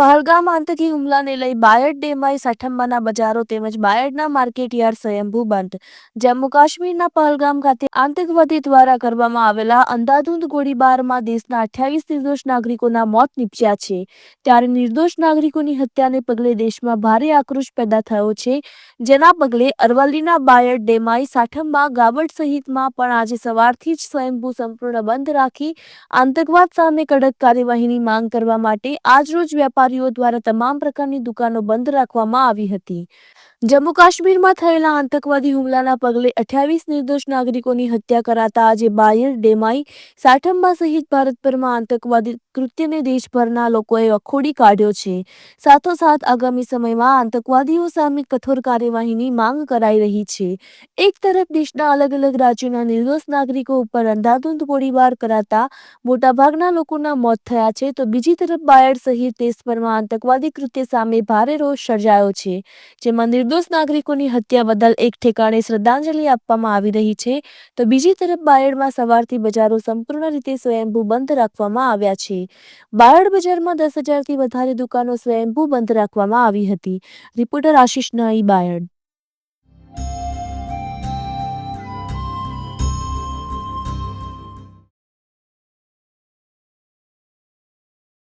પહલગામ આતંકી હુમલાને લઈ બાયડ ડેમાઈ સાઠમ્બાના બજારો તેમજ બાયડના માર્કેટ યાર્ડ સ્વયંભૂ બંધ. જમ્મુ કાશ્મીરના પહલગામ ખાતે આતંકવાદી દ્વારા કરવામાં આવેલા અંધાધૂંધ ગોળીબારમાં દેશના અઠ્યાવીસ નિર્દોષ નાગરિકોના મોત નીપજ્યા છે. ત્યારે નિર્દોષ નાગરિકોની હત્યાને પગલે દેશમાં ભારે આક્રોશ પેદા થયો છે. જેના પગલે અરવલ્લીના બાયડ ડેમાઈ સાઠંબા ગાબડ સહિતમાં પણ આજે સવારથી જ સ્વયંભૂ સંપૂર્ણ બંધ રાખી આતંકવાદ સામે કડક કાર્યવાહીની માંગ કરવા માટે આજરોજ વેપારીઓ દ્વારા તમામ પ્રકારની દુકાનો બંધ રાખવામાં આવી હતી. જમ્મુ કાશ્મીરમાં થયેલા આતંકવાદી હુમલાના પગલે અઠ્યાવીસ નિર્દોષ નાગરિકોની હત્યા કરાતા આજે બાયર ડેમાઈ સાઠંબા સહિત ભારતભરમાં આતંકવાદી કૃત્યને દેશભરના લોકોએ વખોડી કાઢ્યો છે. સાથોસાથ આગામી સમયમાં આતંકવાદીઓ સામે કઠોર કાર્યવાહીની માંગ કરાઈ રહી છે. એક તરફ દેશના અલગ અલગ રાજ્યોના નિર્દોષ નાગરિકો ઉપર અંધાધૂંધ ગોળીબાર કરાતા મોટાભાગના લોકોના મોત થયા છે, તો બીજી તરફ બાયડ સહિત દેશભરમાં આતંકવાદી કૃત્ય સામે ભારે રોષ સર્જાયો છે જેમાં નિર્દોષ નાગરિકોની હત્યા બદલ એક ઠેકાણે શ્રદ્ધાંજલિ આપવામાં આવી રહી છે. તો બીજી તરફ બાયડમાં સવારથી બજારો સંપૂર્ણ રીતે સ્વયંભૂ બંધ રાખવામાં આવ્યા છે. બાયડ બજારમાં દસ હજારથી વધારે દુકાનો સ્વયંભૂ બંધ રાખવામાં આવી હતી. રિપોર્ટર આશિષ નાઈ બાયડ.